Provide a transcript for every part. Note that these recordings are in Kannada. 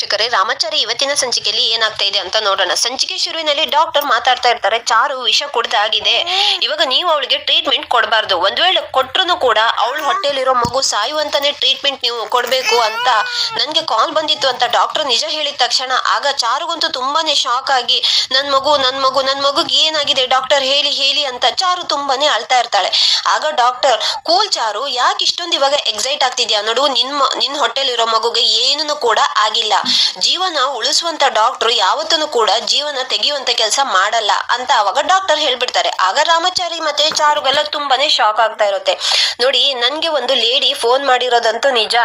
ವೀಕ್ಷಕರೇ, ರಾಮಾಚಾರಿ ಇವತ್ತಿನ ಸಂಚಿಕೆಯಲ್ಲಿ ಏನಾಗ್ತಾ ಇದೆ ಅಂತ ನೋಡೋಣ. ಸಂಚಿಕೆ ಶುರುವಿನಲ್ಲಿ ಡಾಕ್ಟರ್ ಮಾತಾಡ್ತಾ ಇರ್ತಾರೆ, ಚಾರು ವಿಷ ಕುಡ್ದಾಗಿದೆ ಇವಾಗ ನೀವು ಅವಳಿಗೆ ಟ್ರೀಟ್ಮೆಂಟ್ ಕೊಡಬಾರ್ದು. ಒಂದ್ ವೇಳೆ ಕೊಟ್ರು ಕೂಡ ಅವಳ ಹೊಟ್ಟೆಲಿರೋ ಮಗು ಸಾಯುವಂತಾನೆ ಟ್ರೀಟ್ಮೆಂಟ್ ನೀವು ಕೊಡಬೇಕು ಅಂತ ನನ್ಗೆ ಕಾಲ್ ಬಂದಿತ್ತು ಅಂತ ಡಾಕ್ಟರ್ ನಿಜ ಹೇಳಿದ ತಕ್ಷಣ. ಆಗ ಚಾರುಗಂತೂ ತುಂಬಾನೇ ಶಾಕ್ ಆಗಿ, ನನ್ ಮಗು ನನ್ ಮಗು, ನನ್ ಮಗುಗೆ ಏನಾಗಿದೆ ಡಾಕ್ಟರ್? ಹೇಳಿ ಹೇಳಿ ಅಂತ ಚಾರು ತುಂಬಾನೇ ಅಳ್ತಾ ಇರ್ತಾಳೆ. ಆಗ ಡಾಕ್ಟರ್, ಕೂಲ್ ಚಾರು, ಯಾಕೆ ಇಷ್ಟೊಂದು ಇವಾಗ ಎಕ್ಸೈಟ್ ಆಗ್ತಿದ್ಯಾ? ನೋಡು, ನಿನ್ ಮ- ನಿನ್ ಹೊಟ್ಟೆಲಿರೋ ಮಗುಗೆ ಏನೂ ಕೂಡ ಆಗಿಲ್ಲ. ಜೀವನ ಉಳಿಸುವಂತ ಡಾಕ್ಟರ್ ಯಾವತ್ತೂ ಕೂಡ ಜೀವನ ತೆಗೆಯುವಂತ ಕೆಲಸ ಮಾಡಲ್ಲ ಅಂತ ಅವಾಗ ಡಾಕ್ಟರ್ ಹೇಳ್ಬಿಡ್ತಾರೆ. ಆಗ ರಾಮಚಾರಿ ಮತ್ತೆ ಚಾರುಗೆಲ್ಲ ತುಂಬಾನೇ ಶಾಕ್ ಆಗ್ತಾ ಇರುತ್ತೆ. ನೋಡಿ, ನನ್ಗೆ ಒಂದು ಲೇಡಿ ಫೋನ್ ಮಾಡಿರೋದಂತೂ ನಿಜ.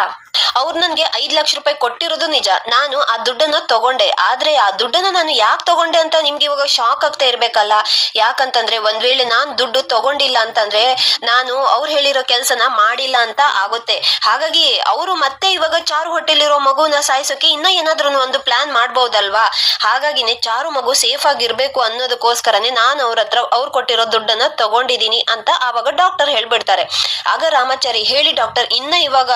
ಅವ್ರು ನನ್ಗೆ ಐದ್ ಲಕ್ಷ ರೂಪಾಯಿ ಕೊಟ್ಟಿರೋದು ನಿಜ. ನಾನು ಆ ದುಡ್ಡನ್ನ ತಗೊಂಡೆ. ಆದ್ರೆ ಆ ದುಡ್ಡನ್ನ ನಾನು ಯಾಕೆ ತಗೊಂಡೆ ಅಂತ ನಿಮ್ಗೆ ಇವಾಗ ಶಾಕ್ ಆಗ್ತಾ ಇರ್ಬೇಕಲ್ಲ? ಯಾಕಂತಂದ್ರೆ ಒಂದ್ ವೇಳೆ ನಾನ್ ದುಡ್ಡು ತಗೊಂಡಿಲ್ಲ ಅಂತಂದ್ರೆ ನಾನು ಅವ್ರು ಹೇಳಿರೋ ಕೆಲ್ಸನ ಮಾಡಿಲ್ಲ ಅಂತ ಆಗುತ್ತೆ. ಹಾಗಾಗಿ ಅವರು ಮತ್ತೆ ಇವಾಗ ಚಾರು ಹೊಟ್ಟೆಲಿರೋ ಮಗುನ ಸಾಯಿಸೋಕೆ ಇನ್ನ ಏನಾದ್ರೂ ಒಂದು ಪ್ಲಾನ್ ಮಾಡ್ಬೋದಲ್ವಾ? ಹಾಗಾಗಿನೇ ಚಾರು ಮಗು ಸೇಫ್ ಆಗಿರ್ಬೇಕು ಅನ್ನೋದಕ್ಕೋಸ್ಕರನೇ ನಾನು ಅವ್ರ ಹತ್ರ ಅವ್ರು ಕೊಟ್ಟಿರೋ ದುಡ್ಡನ್ನ ತಗೊಂಡಿದೀನಿ ಅಂತ ಆವಾಗ ಡಾಕ್ಟರ್ ಹೇಳ್ಬಿಡ್ತಾರೆ. ಆಗ ರಾಮಾಚಾರಿ ಹೇಳಿ ಡಾಕ್ಟರ್ ಇನ್ನ ಇವಾಗ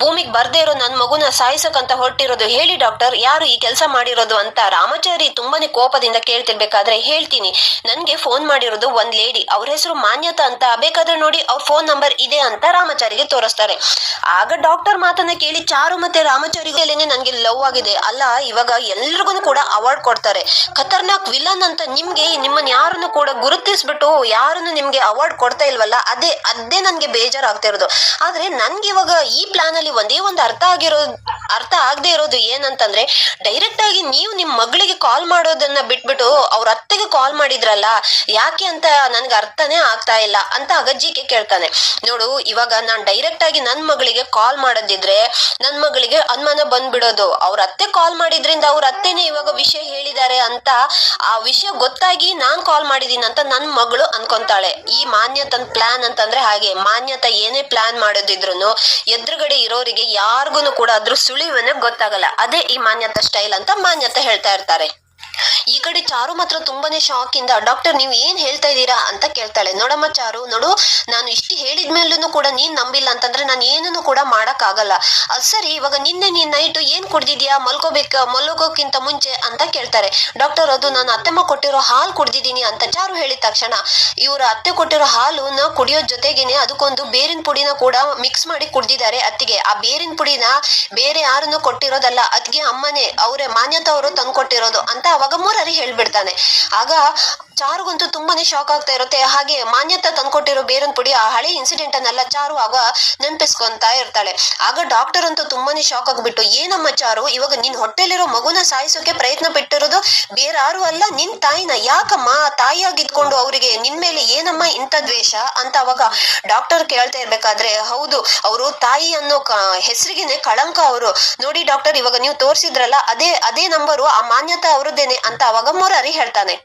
ಭೂಮಿಗೆ ಬರ್ದೇ ಇರೋ ನನ್ನ ಮಗುನ ಸಾಯಿಸಕ್ಕಂತ ಹೊರಟಿರೋದು ಹೇಳಿ ಡಾಕ್ಟರ್. ಯಾರು ಈ ಕೆಲಸ ಮಾಡಿರೋದು ಅಂತ ರಾಮಚಾರಿ ತುಂಬಾನೇ ಕೋಪದಿಂದ ಕೇಳ್ತಿರ್ಬೇಕಾದ್ರೆ ಹೇಳ್ತೀನಿ. ನನ್ಗೆ ಫೋನ್ ಮಾಡಿರೋದು ಒಂದ್ ಲೇಡಿ. ಅವ್ರ ಹೆಸರು ಮಾನ್ಯತಾ ಅಂತ. ಬೇಕಾದ್ರೆ ನೋಡಿ ಅವ್ರ ಫೋನ್ ನಂಬರ್ ಇದೆ ಅಂತ ರಾಮಚಾರಿಗೆ ತೋರಿಸ್ತಾರೆ. ಆಗ ಡಾಕ್ಟರ್ ಮಾತನ್ನ ಕೇಳಿ ಚಾರು ಮತ್ತೆ ರಾಮಾಚಾರಿಗೇನೆ ನನ್ಗೆ ಲವ್ ಆಗಿದೆ. ಅಲ್ಲ, ಇವಾಗ ಎಲ್ರಿಗೂ ಕೂಡ ಅವಾರ್ಡ್ ಕೊಡ್ತಾರೆ. ಖತರ್ನಾಕ್ ವಿಲನ್ ಅಂತ ನಿಮ್ಗೆ ನಿಮ್ಮನ್ನ ಯಾರನ್ನು ಕೂಡ ಗುರುತಿಸ್ಬಿಟ್ಟು ಯಾರನ್ನು ನಿಮ್ಗೆ ಅವಾರ್ಡ್ ಕೊಡ್ತಾ ಇಲ್ವಲ್ಲ, ಅದೇ ಅದೇ ನನ್ಗೆ ಬೇಜಾರಾಗ್ತಾ ಇರೋದು. ಆದ್ರೆ ನನ್ಗೆ ಇವಾಗ ಈ ಪ್ಲಾನ್ ಅಲ್ಲಿ ಒಂದೇ ಒಂದು ಅರ್ಥ ಆಗಿರೋದು ಅರ್ಥ ಆಗದೆ ಇರೋದು ಏನಂತಂದ್ರೆ ಡೈರೆಕ್ಟ್ ಆಗಿ ನೀವು ನಿಮ್ ಮಗಳಿಗೆ ಕಾಲ್ ಮಾಡೋದನ್ನ ಬಿಟ್ಬಿಟ್ಟು ಅವ್ರ ಅತ್ತೆಗೆ ಕಾಲ್ ಮಾಡಿದ್ರಲ್ಲ, ಯಾಕೆ ಅಂತ ನನ್ಗೆ ಅರ್ಥನೇ ಆಗ್ತಾ ಇಲ್ಲ ಅಂತ ಅಗಜ್ಜಿಗೆ ಕೇಳ್ತಾನೆ. ನೋಡು, ಇವಾಗ ನಾನ್ ಡೈರೆಕ್ಟ್ ಆಗಿ ನನ್ ಮಗಳಿಗೆ ಕಾಲ್ ಮಾಡದಿದ್ರೆ, ನನ್ ಮಗಳಿಗೆ ಅನುಮಾನ ಬಂದ್ಬಿಡೋದು. ಅವ್ರ ಅತ್ತೆ ಕಾಲ್ ಮಾಡಿದ್ರಿಂದ ಅವ್ರ ಅತ್ತೆನೇ ಇವಾಗ ವಿಷಯ ಹೇಳಿದ್ದಾರೆ ಅಂತ ಆ ವಿಷಯ ಗೊತ್ತಾಗಿ ನಾನ್ ಕಾಲ್ ಮಾಡಿದೀನಿ ಅಂತ ನನ್ ಮಗಳು ಅನ್ಕೊಂತಾಳೆ. ಈ ಮಾನ್ಯತನ್ ಪ್ಲಾನ್ ಅಂತಂದ್ರೆ ಹಾಗೆ, ಮಾನ್ಯತ ಏನೇ ಪ್ಲಾನ್ ಮಾಡೋದಿದ್ರು ಎದುರುಗಡೆ ಇರೋರಿಗೆ ಯಾರಿಗೂ ಕೂಡ ಅದ್ರ ಸುಳಿವನೇ ಗೊತ್ತಾಗಲ್ಲ. ಅದೇ ಈ ಮಾನ್ಯತಾ ಸ್ಟೈಲ್ ಅಂತ ಮಾನ್ಯತಾ ಹೇಳ್ತಾ ಇರ್ತಾರೆ. ಈ ಕಡೆ ಚಾರು ಮಾತ್ರ ತುಂಬಾನೇ ಶಾಕ್ ಇಂದ, ಡಾಕ್ಟರ್, ನೀವು ಏನ್ ಹೇಳ್ತಾ ಇದ್ದೀರಾ? ಅಂತ ಕೇಳ್ತಾಳೆ. ನೋಡಮ್ಮ ಚಾರು, ನೋಡು, ನಾನು ಇಷ್ಟು ಹೇಳಿದ್ಮೇಲೂ ಕೂಡ ನೀನ್ ನಂಬಿಲ್ಲ ಅಂತಂದ್ರೆ ನಾನು ಏನನ್ನು ಕೂಡ ಮಾಡಕ್ ಆಗಲ್ಲ ಅದ್ ಸರಿ, ಇವಾಗ ನಿನ್ನೆ ನೀನ್ ನೈಟ್ ಏನ್ ಕುಡ್ದಿದ್ಯಾ? ಮಲ್ಕೋಬೇಕ ಮಲ್ಕೋಕ್ಕಿಂತ ಮುಂಚೆ ಅಂತ ಕೇಳ್ತಾರೆ. ಡಾಕ್ಟರ್, ಅದು ನಾನು ಅತ್ತೆಮ್ಮ ಕೊಟ್ಟಿರೋ ಹಾಲು ಕುಡ್ದಿದ್ದೀನಿ ಅಂತ ಚಾರು ಹೇಳಿದ ತಕ್ಷಣ, ಇವರ ಅತ್ತೆ ಕೊಟ್ಟಿರೋ ಹಾಲು ನಾ ಕುಡಿಯೋ ಜೊತೆಗೇನೆ ಅದಕ್ಕೊಂದು ಬೇರಿನ ಪುಡಿನ ಕೂಡ ಮಿಕ್ಸ್ ಮಾಡಿ ಕುಡ್ದಿದ್ದಾರೆ ಅತ್ತಿಗೆ. ಆ ಬೇರಿನ ಪುಡಿನ ಬೇರೆ ಯಾರನ್ನು ಕೊಟ್ಟಿರೋದಲ್ಲ ಅದ್ಗೆ ಅಮ್ಮನೇ, ಅವರೇ ಮಾನ್ಯತಾ ಅವರು ತಂದು ಕೊಟ್ಟಿರೋದು ಅಂತ ಅವಾಗ ಮುರಾರಿ ಹೇಳ್ಬಿಡ್ತಾನೆ. ಆಗ ಚಾರುಗಂತೂ ತುಂಬಾನೇ ಶಾಕ್ ಆಗ್ತಾ ಇರುತ್ತೆ. ಹಾಗೆ ಮಾನ್ಯತಾ ತಂದ್ಕೊಟ್ಟಿರೋ ಬೇರನ್ ಪುಡಿ ಆ ಹಳೆ ಇನ್ಸಿಡೆಂಟ್ ಅನ್ನೆಲ್ಲ ಚಾರು ಆಗ ನೆನಪಿಸ್ಕೊಂತ ಇರ್ತಾಳೆ. ಆಗ ಡಾಕ್ಟರ್ ಅಂತೂ ತುಂಬಾನೇ ಶಾಕ್ ಆಗ್ಬಿಟ್ಟು, ಏನಮ್ಮ ಚಾರು, ಇವಾಗ ನಿನ್ ಹೊಟ್ಟೆಲಿರೋ ಮಗುನ ಸಾಯಿಸೋಕೆ ಪ್ರಯತ್ನ ಬಿಟ್ಟಿರೋದು ಬೇರಾರು ಅಲ್ಲ, ನಿನ್ ತಾಯಿನ. ಯಾಕಮ್ಮ ತಾಯಿಯಾಗಿದ್ಕೊಂಡು ಅವರಿಗೆ ನಿನ್ ಮೇಲೆ ಏನಮ್ಮ ಇಂಥ ದ್ವೇಷ? ಅಂತ ಅವಾಗ ಡಾಕ್ಟರ್ ಕೇಳ್ತಾ ಇರ್ಬೇಕಾದ್ರೆ, ಹೌದು, ಅವರು ತಾಯಿ ಅನ್ನೋ ಹೆಸರಿಗೆನೆ ಕಳಂಕ ಅವರು. ನೋಡಿ ಡಾಕ್ಟರ್ ಇವಾಗ ನೀವು ತೋರಿಸಿದ್ರಲ್ಲ, ಅದೇ ಅದೇ ನಂಬರು ಆ ಮಾನ್ಯತಾ ಅವರದ್ದೇನೆ ಅಂತ ಅವಾಗ ಮೊರಾರಿ ಹೇಳ್ತಾನೆ.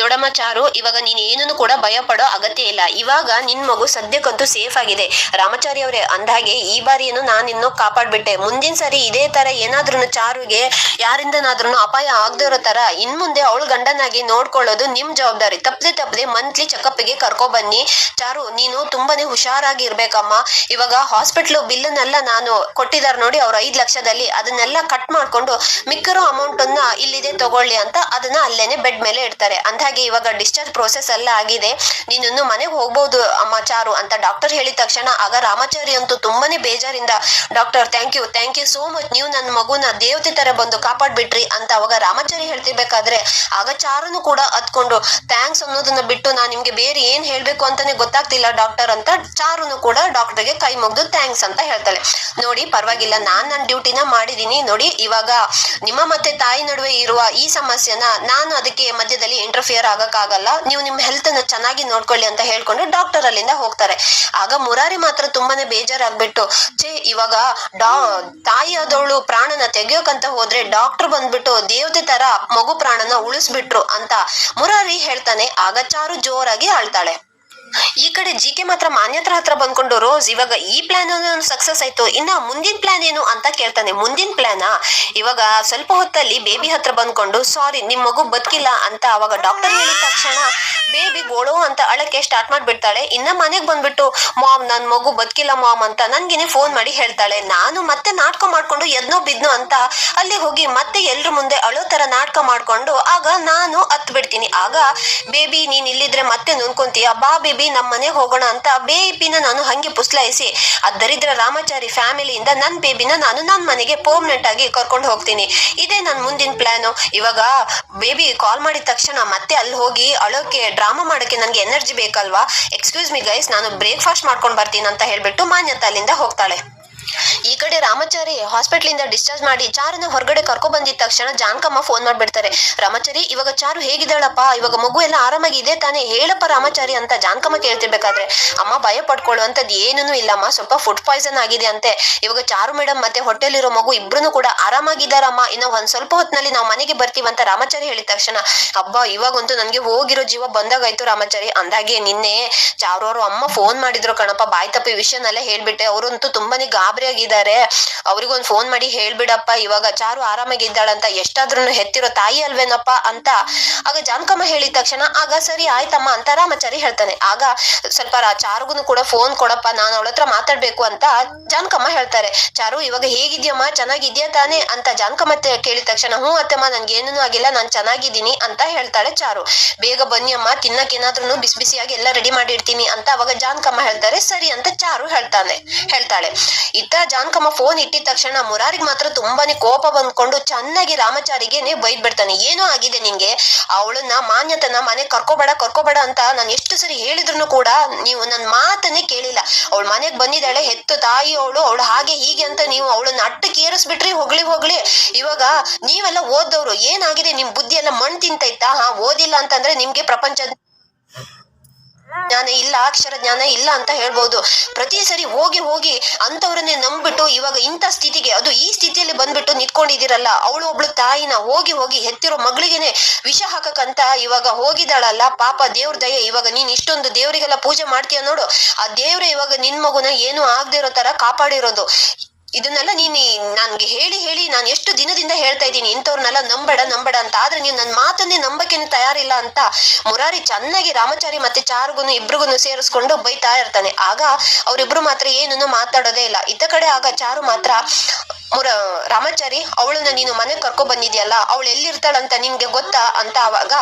ನೋಡಮ್ಮ ಚಾರು, ಇವಾಗ ನೀನ್ ಏನನ್ನು ಕೂಡ ಭಯ ಪಡೋ ಅಗತ್ಯ ಇಲ್ಲ. ಇವಾಗ ನಿನ್ ಮಗು ಸದ್ಯಕ್ಕಂತೂ ಸೇಫ್ ಆಗಿದೆ. ರಾಮಚಾರಿ ಅವರೇ ಅಂದಾಗೆ ಈ ಬಾರಿಯನ್ನು ನಾನು ಇನ್ನು ಕಾಪಾಡ್ಬಿಟ್ಟೆ. ಮುಂದಿನ ಸರಿ ಇದೇ ತರ ಏನಾದ್ರೂ ಚಾರುಗೆ ಯಾರಿಂದನಾದ್ರೂ ಅಪಾಯ ಆಗದೆ ಇರೋ ತರ, ಇನ್ ಮುಂದೆ ಅವಳು ಗಂಡನಾಗಿ ನೋಡ್ಕೊಳ್ಳೋದು ನಿಮ್ ಜವಾಬ್ದಾರಿ. ತಪ್ಪದೆ ತಪ್ಪದೆ ಮಂತ್ಲಿ ಚೆಕಪ್ಗೆ ಕರ್ಕೊ ಬನ್ನಿ ಚಾರು, ನೀನು ತುಂಬಾನೇ ಹುಷಾರಾಗಿ ಇರ್ಬೇಕಮ್ಮ ಇವಾಗ ಹಾಸ್ಪಿಟ್ಲ್ ಬಿಲ್ಲನ್ನೆಲ್ಲ ನಾನು ಕೊಟ್ಟಿದಾರ ನೋಡಿ ಅವ್ರ ಐದ್ ಲಕ್ಷದಲ್ಲಿ. ಅದನ್ನೆಲ್ಲ ಕಟ್ ಮಾಡ್ಕೊಂಡು ಮಿಕ್ಕಿರೋ ಅಮೌಂಟ್ ಅನ್ನ ಇಲ್ಲಿದೆ ತಗೊಳ್ಳಿ ಅಂತ ಅದನ್ನ ಅಲ್ಲೇನೆ ಬೆಡ್ ಮೇಲೆ ಇಡ್ತಾರೆ. ಅಂದಾಗೆ ಇವಾಗ ಡಿಸ್ಚಾರ್ಜ್ ಪ್ರೋಸೆಸ್ ಎಲ್ಲ ಆಗಿದೆ. ನೀನು ಮನೆಗೆ ಹೋಗ್ಬಹುದು ಅಮ್ಮ ಚಾರು ಅಂತ ಡಾಕ್ಟರ್ ಹೇಳಿದ ತಕ್ಷಣ ಆಗ ರಾಮಾಚಾರಿ ಅಂತೂ ತುಂಬಾನೇ ಬೇಜಾರಿಂದ doctor thank you thank you so much ನೀವು ನನ್ನ ಮಗುನ ದೇವತೆ ತರ ಬಂದು ಕಾಪಾಡ್ಬಿಟ್ರಿ ಅಂತ ಅವಾಗ ರಾಮಾಚಾರಿ ಹೇಳ್ತಿರ್ಬೇಕಾದ್ರೆ ಆಗ ಚಾರನು ಕೂಡ ಹತ್ಕೊಂಡು ಥ್ಯಾಂಕ್ಸ್ ಅನ್ನೋದನ್ನ ಬಿಟ್ಟು ನಾನು ನಿಮ್ಗೆ ಬೇರೆ ಏನ್ ಹೇಳ್ಬೇಕು ಅಂತಾನೆ ಗೊತ್ತಾಗ್ತಿಲ್ಲ ಡಾಕ್ಟರ್ ಅಂತ ಚಾರುನು ಕೂಡ ಡಾಕ್ಟರ್ಗೆ ಕೈ ಮುಗ್ದು ಥ್ಯಾಂಕ್ಸ್ ಅಂತ ಹೇಳ್ತಾಳೆ. ನೋಡಿ, ಪರವಾಗಿಲ್ಲ, ನಾನ್ ನನ್ನ ಡ್ಯೂಟಿನ ಮಾಡಿದೀನಿ. ನೋಡಿ, ಇವಾಗ ನಿಮ್ಮ ಮತ್ತೆ ತಾಯಿ ನಡುವೆ ಇರುವ ಈ ಸಮಸ್ಯೆನ ನಾನು ಅದಕ್ಕೆ ಮಧ್ಯದಲ್ಲಿ ಇಂಟರ್ಫಿಯರ್ ಆಗಕ್ಕಾಗಲ್ಲ. ನೀವು ನಿಮ್ಮ ಹೆಲ್ತ್ ಅನ್ನ ಚೆನ್ನಾಗಿ ನೋಡ್ಕೊಳ್ಳಿ ಅಂತ ಹೇಳ್ಕೊಂಡು ಡಾಕ್ಟರ್ ಅಲ್ಲಿಂದ ಹೋಗ್ತಾರೆ. ಆಗ ಮುರಾರಿ ಮಾತ್ರ ತುಂಬಾನೇ ಬೇಜಾರಾಗ್ಬಿಟ್ಟು, ಛೇ, ಇವಾಗ ಡಾ, ತಾಯಿ ಆದವಳು ಪ್ರಾಣನ ತೆಗಿಯೋಕಂತ ಹೋದ್ರೆ ಡಾಕ್ಟರ್ ಬಂದ್ಬಿಟ್ಟು ದೇವತೆ ತರ ಮಗು ಪ್ರಾಣನ ಉಳಿಸ್ಬಿಟ್ರು ಅಂತ ಮುರಾರಿ ಹೇಳ್ತಾನೆ. ಆಗ ಚಾರು ಜೋರಾಗಿ ಆಳ್ತಾಳೆ ಈ ಕಡೆ ಜಿ ಕೆ ಮಾತ್ರ ಮಾನ್ಯತ್ರ ಹತ್ರ ಬಂದ್ಕೊಂಡು ರೋಸ್ ಇವಾಗ ಈ ಪ್ಲಾನ್ ಸಕ್ಸಸ್ ಆಯ್ತು. ಇನ್ನ ಮುಂದಿನ ಪ್ಲಾನ್ ಏನು ಅಂತ ಕೇಳ್ತಾನೆ. ಮುಂದಿನ ಪ್ಲಾನ್ ಇವಾಗ ಸ್ವಲ್ಪ ಹೊತ್ತಲ್ಲಿ ಬೇಬಿ ಹತ್ರ ಬಂದ್ಕೊಂಡು ಸಾರಿ ನಿಮ್ ಮಗು ಬದುಕಿಲ್ಲ ಅಂತ ಅವಾಗ ಡಾಕ್ಟರ್ ಹೇಳಿದ ತಕ್ಷಣ ಬೇಬಿ ಗೋಳು ಅಂತ ಅಳಕ್ಕೆ ಸ್ಟಾರ್ಟ್ ಮಾಡ್ಬಿಡ್ತಾಳೆ. ಇನ್ನ ಮನೆಗೆ ಬಂದ್ಬಿಟ್ಟು ಮಾಮ್ ನನ್ ಮಗು ಬದುಕಿಲ್ಲ ಮಾಮ್ ಅಂತ ನನ್ಗೆನೆ ಫೋನ್ ಮಾಡಿ ಹೇಳ್ತಾಳೆ. ನಾನು ಮತ್ತೆ ನಾಟಕ ಮಾಡ್ಕೊಂಡು ಎದ್ನೋ ಬಿದ್ನೋ ಅಂತ ಅಲ್ಲಿ ಹೋಗಿ ಮತ್ತೆ ಎಲ್ರ ಮುಂದೆ ಅಳೋ ತರ ನಾಟಕ ಮಾಡ್ಕೊಂಡು, ಆಗ ನಾನು ಹತ್ ಬಿಡ್ತೀನಿ ಆಗ ಬೇಬಿ ನೀನ್ ಇಲ್ಲಿದ್ರೆ ಮತ್ತೆ ನುನ್ಕೊಂತೀಯ? ಬಾ ಬೇಬಿ ನಮ್ ಮನೆಗೆ ಹೋಗೋಣ ಅಂತ ಬೇಬಿನ ನಾನು ಹಂಗೆ ಪುಸ್ಲಾಯಿಸಿ ಆ ದರಿದ್ರ ರಾಮಾಚಾರಿ ಫ್ಯಾಮಿಲಿಯಿಂದ ನನ್ನ ಬೇಬಿನ ನಾನು ನನ್ನ ಮನೆಗೆ ಪರ್ಮನೆಂಟ್ ಆಗಿ ಕರ್ಕೊಂಡು ಹೋಗ್ತೀನಿ. ಇದೇ ನನ್ನ ಮುಂದಿನ ಪ್ಲಾನು ಇವಾಗ ಬೇಬಿ ಕಾಲ್ ಮಾಡಿದ ತಕ್ಷಣ ಮತ್ತೆ ಅಲ್ಲಿ ಹೋಗಿ ಅಳೋಕೆ ಡ್ರಾಮಾ ಮಾಡೋಕೆ ನನಗೆ ಎನರ್ಜಿ ಬೇಕಲ್ವಾ? ಎಕ್ಸ್ಕ್ಯೂಸ್ ಮಿ ಗೈಸ್ ನಾನು ಬ್ರೇಕ್ಫಾಸ್ಟ್ ಮಾಡ್ಕೊಂಡು ಬರ್ತೀನಿ ಅಂತ ಹೇಳ್ಬಿಟ್ಟು ಮಾನ್ಯತಾ ಅಲ್ಲಿಂದ ಹೋಗ್ತಾಳೆ. ಈ ಕಡೆ ರಾಮಾಚಾರಿ ಹಾಸ್ಪಿಟಲ್ ಇಂದ ಡಿಸ್ಚಾರ್ಜ್ ಮಾಡಿ ಚಾರುನ ಹೊರಗಡೆ ಕರ್ಕೊ ಬಂದಿದ್ದ ತಕ್ಷಣ ಜಾನ್ಕಮ್ಮ ಫೋನ್ ಮಾಡ್ಬಿಡ್ತಾರೆ. ರಾಮಾಚಾರಿ, ಇವಾಗ ಚಾರು ಹೇಗಿದ್ದಾಳಪ್ಪ? ಇವಾಗ ಮಗು ಎಲ್ಲ ಆರಾಮಾಗಿ ಇದೆ ತಾನೇ? ಹೇಳಪ್ಪ ರಾಮಾಚಾರಿ ಅಂತ ಜಾನ್ಕಮ್ಮ ಕೇಳ್ತಿರ್ಬೇಕಾದ್ರೆ. ಅಮ್ಮ ಭಯ ಪಡ್ಕೊಳ್ಳುವಂಥದ್ದು ಏನೂ ಇಲ್ಲಮ್ಮ. ಸ್ವಲ್ಪ ಫುಡ್ ಪಾಯ್ಸನ್ ಆಗಿದೆ ಅಂತೆ. ಇವಾಗ ಚಾರು ಮೇಡಮ್ ಮತ್ತೆ ಹೊಟ್ಟೆಲಿರೋ ಮಗು ಇಬ್ರು ಕೂಡ ಆರಾಮಾಗಿದ್ದಾರಮ್ಮ. ಇನ್ನು ಒಂದ್ ಸ್ವಲ್ಪ ಹೊತ್ತಿನಲ್ಲಿ ನಾವು ಮನೆಗೆ ಬರ್ತೀವಂತ ರಾಮಾಚಾರಿ ಹೇಳಿದ ತಕ್ಷಣ ಹಬ್ಬ ಇವಾಗಂತೂ ನನಗೆ ಹೋಗಿರೋ ಜೀವ ಬಂದಾಗಾಯ್ತು ರಾಮಾಚಾರಿ. ಅಂದಾಗೆ ನಿನ್ನೆ ಚಾರು ಅವರು ಅಮ್ಮ ಫೋನ್ ಮಾಡಿದ್ರು ಕಣಪ್ಪ. ಬಾಯ್ ತಪ್ಪಿ ವಿಷಯನೆಲ್ಲ ಹೇಳ್ಬಿಟ್ಟೆ. ಅವರಂತೂ ತುಂಬಾನೇ ಗಾಬರಿ ಆಗಿದ್ದಾರೆ ಅವ್ರಿಗೊಂದ್ ಫೋನ್ ಮಾಡಿ ಹೇಳ್ಬಿಡಪ್ಪ, ಇವಾಗ ಚಾರು ಆರಾಮಾಗಿದ್ದಾಳಂತ ಎಷ್ಟಾದ್ರೂ ಹೆತ್ತಿರೋ ತಾಯಿ ಅಲ್ವೇನಪ್ಪ ಅಂತ. ಆಗ ಜಾನ್ಕಮ್ಮ ಹೇಳಿದ ತಕ್ಷಣ, ಆಗ ಸರಿ ಆಯ್ತಮ್ಮ ಅಂತ ರಾಮಚಾರಿ ಹೇಳ್ತಾನೆ. ಆಗ ಸ್ವಲ್ಪ ಚಾರುಗುನು ಕೂಡ ಫೋನ್ ಕೊಡಪ್ಪ, ನಾನು ಅವಳ ಹತ್ರ ಮಾತಾಡ್ಬೇಕು ಅಂತ ಜಾನ್ಕಮ್ಮ ಹೇಳ್ತಾರೆ. ಚಾರು, ಇವಾಗ ಹೇಗಿದ್ಯಮ್ಮ? ಚೆನ್ನಾಗಿದ್ಯಾ ತಾನೇ? ಅಂತ ಜಾನ್ಕಮ್ಮ ಕೇಳಿದ ತಕ್ಷಣ, ಹ್ಞೂ ಅತ್ತಮ್ಮ, ನನ್ಗೆ ಏನೂ ಆಗಿಲ್ಲ, ನಾನು ಚೆನ್ನಾಗಿದ್ದೀನಿ ಅಂತ ಹೇಳ್ತಾಳೆ ಚಾರು. ಬೇಗ ಬನ್ನಿ ಅಮ್ಮ ತಿನ್ನಕ್ಕೇನಾದ್ರೂ ಬಿಸಿ ಬಿಸಿಯಾಗಿ ಎಲ್ಲ ರೆಡಿ ಮಾಡಿರ್ತೀನಿ ಅಂತ ಅವಾಗ ಜಾನ್ಕಮ್ಮ ಹೇಳ್ತಾರೆ. ಸರಿ ಅಂತ ಚಾರು ಹೇಳ್ತಾನೆ, ಹೇಳ್ತಾಳೆ. ಇತ್ತ ಜಾನ್ಕಮ್ಮ ಫೋನ್ ಇಟ್ಟಿದ ತಕ್ಷಣ ಮುರಾರಿಗೆ ಮಾತ್ರ ತುಂಬಾನೇ ಕೋಪ ಬಂದ್ಕೊಂಡು ಚೆನ್ನಾಗಿ ರಾಮಚಾರಿಗೆನೆ ಬೈದ್ ಬಿಡ್ತಾನೆ. ಏನೋ ಆಗಿದೆ ನಿಂಗೆ? ಅವಳನ್ನ ಮಾನ್ಯತನ ಮನೆ ಕರ್ಕೋಬೇಡ ಕರ್ಕೋಬೇಡ ಅಂತ ನಾನು ಎಷ್ಟು ಸರಿ ಹೇಳಿದ್ರು ಕೂಡ ನೀವು ನನ್ನ ಮಾತನ್ನೇ ಕೇಳಿಲ್ಲ. ಅವಳ ಮನೆಗ್ ಬಂದಿದ್ದಾಳೆ, ಹೆತ್ತು ತಾಯಿ ಅವಳು ಅವಳು ಹಾಗೆ ಹೀಗೆ ಅಂತ ನೀವು ಅವಳನ್ನ ಅಟ್ಟಕ್ಕೆ ಏರಿಸ್ಬಿಟ್ರಿ ಹೊಗಳಿ ಹೋಗ್ಲಿ. ಇವಾಗ ನೀವೆಲ್ಲ ಓದ್ದವ್ರು, ಏನಾಗಿದೆ ನಿಮ್ ಬುದ್ಧಿ ಎಲ್ಲ ಮಣ್ ತಿಂತೈತಾ ಹಾ, ಓದಿಲ್ಲ ಅಂತಂದ್ರೆ ನಿಮ್ಗೆ ಪ್ರಪಂಚ ಜ್ಞಾನ ಇಲ್ಲ, ಅಕ್ಷರ ಜ್ಞಾನ ಇಲ್ಲ ಅಂತ ಹೇಳ್ಬೋದು. ಪ್ರತಿ ಸರಿ ಹೋಗಿ ಹೋಗಿ ಅಂತವ್ರನ್ನೇ ನಂಬಿಟ್ಟು ಇವಾಗ ಇಂಥ ಸ್ಥಿತಿಗೆ, ಅದು ಈ ಸ್ಥಿತಿಯಲ್ಲಿ ಬಂದ್ಬಿಟ್ಟು ನಿಂತ್ಕೊಂಡಿದ್ದೀರಲ್ಲ, ಅವಳು ಒಬ್ಳು ತಾಯಿನ ಹೋಗಿ ಹೋಗಿ ಹೆತ್ತಿರೋ ಮಗಳಿಗೆನೆ ವಿಷ ಹಾಕಕ್ಕಂತ ಇವಾಗ ಹೋಗಿದ್ದಾಳಲ್ಲ, ಪಾಪ ದೇವ್ರ ದಯೆ, ಇವಾಗ ನೀನ್ ಇಷ್ಟೊಂದು ದೇವರಿಗೆಲ್ಲ ಪೂಜೆ ಮಾಡ್ತೀಯ ನೋಡು, ಆ ದೇವ್ರೆ ಇವಾಗ ನಿನ್ ಮಗುನ ಏನು ಆಗದೆ ಇರೋ ತರ ಕಾಪಾಡಿರೋದು. ಇದನ್ನೆಲ್ಲ ನೀನು ನನ್ಗೆ ಹೇಳಿ ಹೇಳಿ ನಾನು ಎಷ್ಟು ದಿನದಿಂದ ಹೇಳ್ತಾ ಇದ್ದೀನಿ, ಇಂಥವ್ರನ್ನೆಲ್ಲ ನಂಬೇಡ ನಂಬಡ ಅಂತ. ಆದ್ರೆ ನೀವು ನನ್ನ ಮಾತನ್ನೇ ನಂಬಕೇನು ತಯಾರಿಲ್ಲ ಅಂತ ಮುರಾರಿ ಚೆನ್ನಾಗಿ ರಾಮಚಾರಿ ಮತ್ತೆ ಚಾರುಗುನು ಇಬ್ರಿಗೂ ಸೇರಿಸ್ಕೊಂಡು ಬೈತಾ ಇರ್ತಾನೆ. ಆಗ ಅವರಿಬ್ರು ಮಾತ್ರ ಏನನ್ನು ಮಾತಾಡೋದೇ ಇಲ್ಲ. ಇದ್ದ ಕಡೆ ಆಗ ಚಾರು ಮಾತ್ರ ಮುರ, ರಾಮಾಚಾರಿ, ಅವಳನ್ನ ನೀನು ಮನೆಗೆ ಕರ್ಕೊ ಬಂದಿದ್ಯಲ್ಲ, ಅವಳು ಎಲ್ಲಿರ್ತಾಳಂತ ನಿನ್ಗೆ ಗೊತ್ತಾ ಅಂತ ಅವಾಗ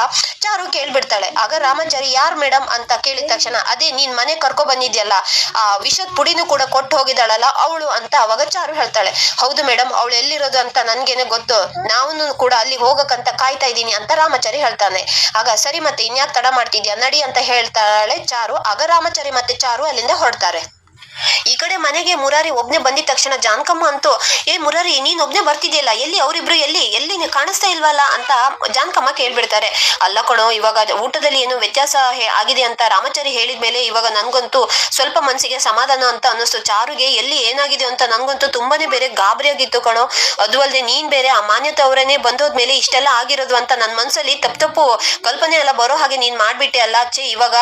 ಚಾರು ಕೇಳ್ಬಿಡ್ತಾಳೆ. ಆಗ ರಾಮಾಚಾರಿ, ಯಾರ್ ಮೇಡಮ್ ಅಂತ ಕೇಳಿದ ತಕ್ಷಣ, ಅದೇ ನೀನ್ ಮನೆ ಕರ್ಕೊ ಬಂದಿದ್ಯಲ್ಲ, ಆ ವಿಷದ ಪುಡಿನೂ ಕೂಡ ಕೊಟ್ಟು ಹೋಗಿದ್ದಾಳಲ್ಲ, ಅವಳು ಅಂತ ಅವಾಗ ಚಾರು ಹೇಳ್ತಾಳೆ. ಹೌದು ಮೇಡಮ್ ಅವಳು ಎಲ್ಲಿರೋದು ಅಂತ ನನ್ಗೇನೆ ಗೊತ್ತು. ನಾನು ಕೂಡ ಅಲ್ಲಿ ಹೋಗಕ್ಕಂತ ಕಾಯ್ತಾ ಇದ್ದೀನಿ ಅಂತ ರಾಮಾಚಾರಿ ಹೇಳ್ತಾನೆ. ಆಗ, ಸರಿ ಮತ್ತೆ ಇನ್ಯಾಕ್ ತಡ ಮಾಡ್ತಿದ್ಯಾ, ನಡಿ ಅಂತ ಹೇಳ್ತಾಳೆ ಚಾರು. ಆಗ ರಾಮಾಚಾರಿ ಮತ್ತೆ ಚಾರು ಅಲ್ಲಿಂದ ಹೊರಡ್ತಾರೆ. ಈ ಕಡೆ ಮನೆಗೆ ಮುರಾರಿ ಒಬ್ನೇ ಬಂದಿದ ತಕ್ಷಣ, ಜಾನ್ಕಮ್ಮ ಅಂತೂ, ಏ ಮುರಾರಿ ನೀನ್ ಒಬ್ನೇ ಬರ್ತಿದ್ಯಲ್ಲ, ಎಲ್ಲಿ ಅವರಿಬ್ರು, ಎಲ್ಲಿ ಎಲ್ಲಿ ಕಾಣಿಸ್ತಾ ಇಲ್ವಲ್ಲ? ಅಂತ ಜಾನ್ಕಮ್ಮ ಕೇಳ್ಬಿಡ್ತಾರೆ. ಅಲ್ಲ ಕಣೋ, ಇವಾಗ ಊಟದಲ್ಲಿ ಏನು ವ್ಯತ್ಯಾಸ ಆಗಿದೆ ಅಂತ ರಾಮಚಾರಿ ಹೇಳಿದ್ಮೇಲೆ ಇವಾಗ ನನ್ಗಂತೂ ಸ್ವಲ್ಪ ಮನಸ್ಸಿಗೆ ಸಮಾಧಾನ ಅಂತ ಅನ್ನಿಸ್ತು. ಚಾರುಗೆ ಎಲ್ಲಿ ಏನಾಗಿದೆ ಅಂತ ನನ್ಗಂತೂ ತುಂಬಾನೇ ಬೇರೆ ಗಾಬರಿಯಾಗಿತ್ತು ಕಣೋ. ಅದು ಅಲ್ಲದೆ ನೀನ್ ಬೇರೆ, ಆ ಮಾನ್ಯತೆ ಅವರನ್ನೇ ಬಂದೋದ್ಮೇಲೆ ಇಷ್ಟೆಲ್ಲ ಆಗಿರೋದು ಅಂತ ನನ್ನ ಮನಸ್ಸಲ್ಲಿ ತಪ್ಪು ತಪ್ಪು ಕಲ್ಪನೆ ಎಲ್ಲ ಬರೋ ಹಾಗೆ ನೀನ್ ಮಾಡ್ಬಿಟ್ಟೆ ಅಲ್ಲ ಅಚ್ಚೆ ಇವಾಗ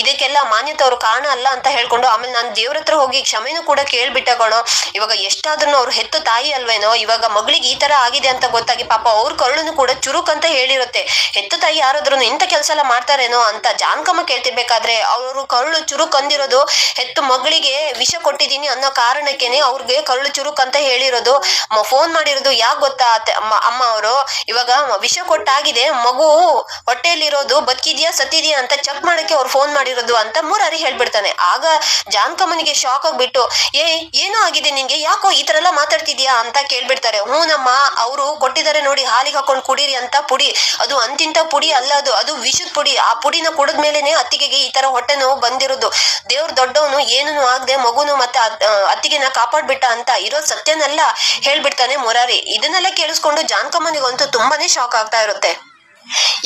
ಇದಕ್ಕೆಲ್ಲ ಮಾನ್ಯತೆ ಅವ್ರು ಕಾರಣ ಅಲ್ಲ ಅಂತ ಹೇಳ್ಕೊಂಡು, ಆಮೇಲೆ ನಾನು ದೇವ್ರ ಹೋಗಿ ಕ್ಷಮೆನೂ ಕೂಡ ಕೇಳ್ಬಿಟ್ಟ ಇವಾಗ ಎಷ್ಟಾದ್ರೂ ಅವ್ರು ಹೆತ್ತು ತಾಯಿ ಅಲ್ವೇನೋ, ಇವಾಗ ಮಗಳಿಗೆ ಈ ತರ ಆಗಿದೆ ಅಂತ ಗೊತ್ತಾಗಿ ಪಾಪ ಅವ್ರ ಕರುಳನ್ನು ಕೂಡ ಚುರುಕ್ ಅಂತ ಹೇಳಿರುತ್ತೆ. ಹೆತ್ತು ತಾಯಿ ಯಾರಾದ್ರೂ ಇಂಥ ಕೆಲಸ ಎಲ್ಲ ಮಾಡ್ತಾರೇನೋ ಅಂತ ಜಾನ್ಕಮ್ಮ ಕೇಳ್ತಿರ್ಬೇಕಾದ್ರೆ ಅವರು ಕರುಳು ಚುರುಕ್ ಅಂದಿರೋದು ಹೆತ್ತು ಮಗಳಿಗೆ ವಿಷ ಕೊಟ್ಟಿದ್ದೀನಿ ಅನ್ನೋ ಕಾರಣಕ್ಕೇನೆ ಅವ್ರಿಗೆ ಕರುಳು ಚುರುಕ್ ಅಂತ ಹೇಳಿರೋದು. ಫೋನ್ ಮಾಡಿರೋದು ಯಾಕೆ ಗೊತ್ತಾ ಅಮ್ಮ- ಅವರು? ಇವಾಗ ವಿಷ ಕೊಟ್ಟಾಗಿದೆ, ಮಗು ಹೊಟ್ಟೆಯಲ್ಲಿರೋದು ಬದುಕಿದ್ಯಾ, ಸತ್ತಿದ್ಯಾ ಅಂತ ಚೆಕ್ ಮಾಡಕ್ಕೆ ಅವ್ರು ಫೋನ್ ಮಾಡಿರೋದು ಅಂತ ಮೂರಾರಿ ಹೇಳ್ಬಿಡ್ತಾನೆ. ಆಗ ಜಾನ್ಕಮ್ಮನಿಗೆ ಆಗ್ಬಿಟ್ಟು, ಏ, ಏನೋ ಆಗಿದೆ ನಿಂಗೆ ಯಾಕೋ ಈ ತರ ಎಲ್ಲ ಮಾತಾಡ್ತಿದ್ಯಾ? ಅಂತ ಕೇಳ್ಬಿಡ್ತಾರೆ. ಹ್ಞೂನಮ್ಮ ಅವರು ಕೊಟ್ಟಿದ್ದಾರೆ ನೋಡಿ, ಹಾಲಿಗೆ ಹಾಕೊಂಡು ಕುಡೀರಿ ಅಂತ ಪುಡಿ. ಅದು ಅಂತಿಂತ ಪುಡಿ ಅಲ್ಲ ಅದು. ಅದು ವಿಷದ ಪುಡಿ. ಆ ಪುಡಿನ ಕುಡಿದ್ಮೇಲೆನೆ ಅತ್ತಿಗೆಗೆ ಈ ತರ ಹೊಟ್ಟೆ ನೋವು ಬಂದಿರೋದು. ದೇವ್ರ ದೊಡ್ಡವನು ಏನೂ ಆಗದೆ ಮಗುನು ಮತ್ತೆ ಅತ್ತಿಗೆನ ಕಾಪಾಡ್ಬಿಟ್ಟ ಅಂತ ಇರೋ ಸತ್ಯನೆಲ್ಲ? ಹೇಳ್ಬಿಡ್ತಾನೆ ಮುರಾರಿ. ಇದನ್ನೆಲ್ಲ ಕೇಳಿಸ್ಕೊಂಡು ಜಾನ್ಕಮ್ಮನಿಗಂತೂ ತುಂಬಾನೇ ಶಾಕ್ ಆಗ್ತಾ ಇರುತ್ತೆ.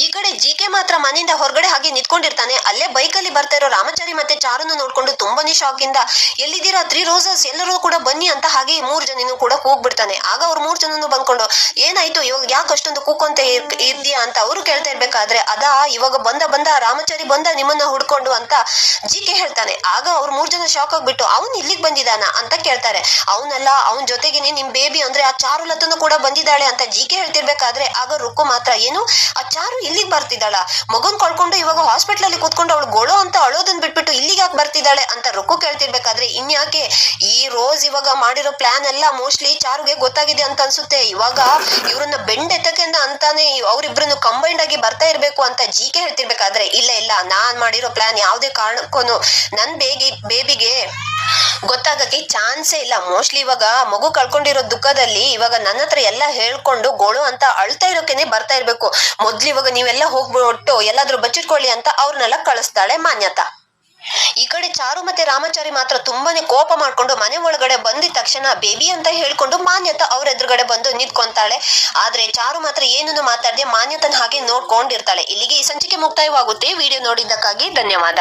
ಈ ಕಡೆ ಜಿ ಕೆ ಮಾತ್ರ ಮನೆಯಿಂದ ಹೊರಗಡೆ ಹಾಗೆ ನಿಂತ್ಕೊಂಡಿರ್ತಾನೆ. ಅಲ್ಲೇ ಬೈಕಲ್ಲಿ ಬರ್ತಾ ಇರೋ ರಾಮಚಾರಿ ಮತ್ತೆ ಚಾರುನ ನೋಡ್ಕೊಂಡು ತುಂಬಾನೇ ಶಾಕ್ ಇಂದ ಎಲ್ಲಿದ್ದೀರಾ ತ್ರೀ ರೋಸಸ್? ಎಲ್ಲರೂ ಕೂಡ ಬನ್ನಿ ಅಂತ ಹಾಗೆ ಮೂರ್ ಜನನು ಕೂಡ ಕೂಗ್ಬಿಡ್ತಾನೆ. ಆಗ ಅವ್ರು ಮೂರ್ ಜನನು ಬಂದ್ಕೊಂಡು, ಏನಾಯ್ತು? ಇವಾಗ ಯಾಕೆ ಅಷ್ಟೊಂದು ಕೂಕೊಂತ ಇದ್ಯಾ ಅಂತ ಅವರು ಕೇಳ್ತಾ ಇರ್ಬೇಕಾದ್ರೆ, ಅದಾ, ಇವಾಗ ಬಂದ ಬಂದ, ರಾಮಚಾರಿ ಬಂದ, ನಿಮ್ಮನ್ನ ಹುಡ್ಕೊಂಡು ಅಂತ ಜಿ ಕೆ ಹೇಳ್ತಾನೆ. ಆಗ ಅವ್ರು ಮೂರ್ ಜನ ಶಾಕ್ ಆಗ್ಬಿಟ್ಟು, ಅವ್ನು ಇಲ್ಲಿಗೆ ಬಂದಿದಾನ ಅಂತ ಕೇಳ್ತಾರೆ. ಅವನಲ್ಲ, ಅವನ್ ಜೊತೆಗೇನೆ ನಿಮ್ ಬೇಬಿ ಅಂದ್ರೆ ಆ ಚಾರುಲತನು ಕೂಡ ಬಂದಿದ್ದಾಳೆ ಅಂತ ಜಿ ಕೆ ಹೇಳ್ತಿರ್ಬೇಕಾದ್ರೆ, ಆಗ ರುಕ್ಕು ಮಾತ್ರ, ಏನು? ಆ ಚಾರು ಇಲ್ಲಿಗೆ ಬರ್ತಿದ್ದಾಳ? ಮಗನ್ ಕಳ್ಕೊಂಡು ಇವಾಗ ಹಾಸ್ಪಿಟಲ್ ಅಲ್ಲಿ ಕೂತ್ಕೊಂಡು ಅವಳು ಗೊಳೋ ಅಂತ ಅಳೋದನ್ ಬಿಟ್ಬಿಟ್ಟು ಇಲ್ಲಿಗೆ ಯಾಕೆ ಬರ್ತಿದ್ದಾಳೆ ಅಂತ ರುಕ್ಕು ಕೇಳ್ತಿರ್ಬೇಕಾದ್ರೆ ಇನ್ಯಾಕೆ? ಈ ರೋಸ್ ಇವಾಗ ಮಾಡಿರೋ ಪ್ಲಾನ್ ಎಲ್ಲ ಮೋಸ್ಟ್ಲಿ ಚಾರುಗೆ ಗೊತ್ತಾಗಿದೆ ಅಂತ ಅನ್ಸುತ್ತೆ. ಇವಾಗ ಇವ್ರನ್ನ ಬೆಂಡೆತ್ತಕ್ಕೆ ಅಂತಾನೆ ಅವ್ರಿಬ್ರು ಕಂಬೈಂಡ್ ಆಗಿ ಬರ್ತಾ ಇರ್ಬೇಕು ಅಂತ ಜಿಕೆ ಹೇಳ್ತಿರ್ಬೇಕಾದ್ರೆ, ಇಲ್ಲ ಇಲ್ಲ, ನಾನ್ ಮಾಡಿರೋ ಪ್ಲಾನ್ ಯಾವ್ದೇ ಕಾರಣಕ್ಕೂ ನನ್ ಬೇಗಿ, ಬೇಬಿಗೆ ಗೊತ್ತಾಗಕ್ಕೆ ಚಾನ್ಸೇ ಇಲ್ಲ. ಮೋಸ್ಟ್ಲಿ ಇವಾಗ ಮಗು ಕಳ್ಕೊಂಡಿರೋ ದುಃಖದಲ್ಲಿ ಇವಾಗ ನನ್ನ ಹತ್ರ ಎಲ್ಲ ಹೇಳ್ಕೊಂಡು ಗೋಳು ಅಂತ ಅಳ್ತಾ ಇರೋಕೆನೆ ಬರ್ತಾ ಇರ್ಬೇಕು. ಮೊದ್ಲು ಇವಾಗ ನೀವೆಲ್ಲ ಹೋಗ್ಬಿಟ್ಟು ಎಲ್ಲಾದ್ರೂ ಬಚ್ಚಿಟ್ಕೊಳ್ಳಿ ಅಂತ ಅವ್ರನ್ನೆಲ್ಲ ಕಳಿಸ್ತಾಳೆ ಮಾನ್ಯತಾ. ಈ ಕಡೆ ಚಾರು ಮತ್ತೆ ರಾಮಚಾರಿ ಮಾತ್ರ ತುಂಬಾನೇ ಕೋಪ ಮಾಡ್ಕೊಂಡು ಮನೆ ಒಳಗಡೆ ಬಂದಿದ ತಕ್ಷಣ ಬೇಬಿ ಅಂತ ಹೇಳ್ಕೊಂಡು ಮಾನ್ಯತ ಅವ್ರ ಎದುರುಗಡೆ ಬಂದು ನಿಂತ್ಕೊಂತಾಳೆ. ಆದ್ರೆ ಚಾರು ಮಾತ್ರ ಏನನ್ನು ಮಾತಾಡದೆ ಮಾನ್ಯತನ ಹಾಗೆ ನೋಡ್ಕೊಂಡಿರ್ತಾಳೆ. ಇಲ್ಲಿಗೆ ಈ ಸಂಚಿಕೆ ಮುಕ್ತಾಯವಾಗುತ್ತೆ. ವಿಡಿಯೋ ನೋಡಿದ್ದಕ್ಕಾಗಿ ಧನ್ಯವಾದ.